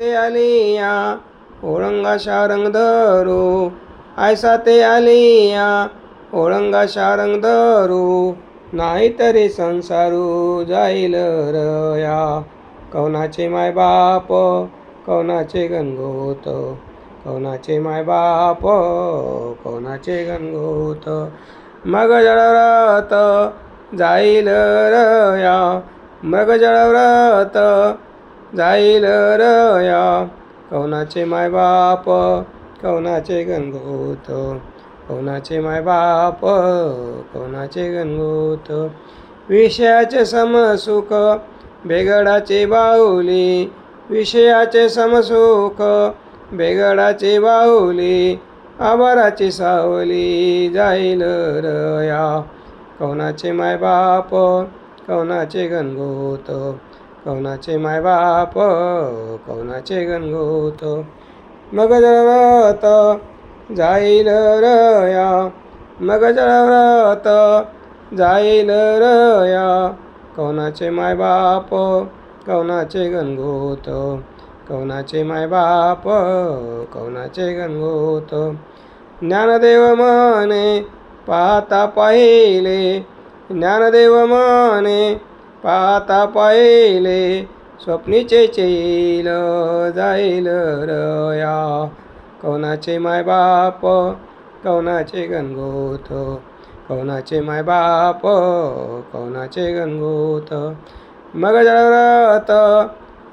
ते आलिया ओळंगा शारंग धरू आयसा ते आलिया ओळंगा शारंग धरू नाही तरी संसारू जाईल रया. कवनाचे माय बाप कवनाचे गणगोत. कवनाचे माय बाप कवनाचे गणगोत. मग जळव्रत जाईल रया. मग जळव्रत जाईल रया. कवनाचे माय बाप कवनाचे गणगोत कवनाचे माय बाप कवनाचे गणगोत. विषयाचे समसुख बेगडाचे बाहुली. विषयाचे समसुख बेगडाचे बाहुली. आभाराची सावली जाईल रया. कवनाचे माय बाप कवनाचे गणगोत कवनाचे माय बाप कवनाचे गणगोत. मग जळव्रत जाईल रया मग जळव्रत जाईल रया. कवनाचे माय बाप कवनाचे गणगोत. कवनाचे माय बाप कवनाचे गणगोत. ज्ञानदेव म्हणे पाहता पाहिले. ज्ञानदेव म्हणे पाहता पाहिले स्वप्नीचे चेल जाईल रया. कवनाचे माय बाप कवनाचे गणगोत. कवनाचे माय बाप कवनाचे गणगोत. मग जळव्रत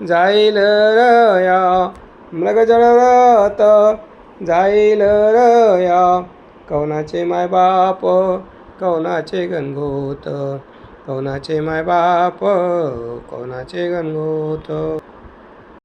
जाईल रया. मग जळव्रत जाईल रया. कवनाचे माय बाप कवनाचे गणगोत. कवनाचे माय बाप कवनाचे गणगोत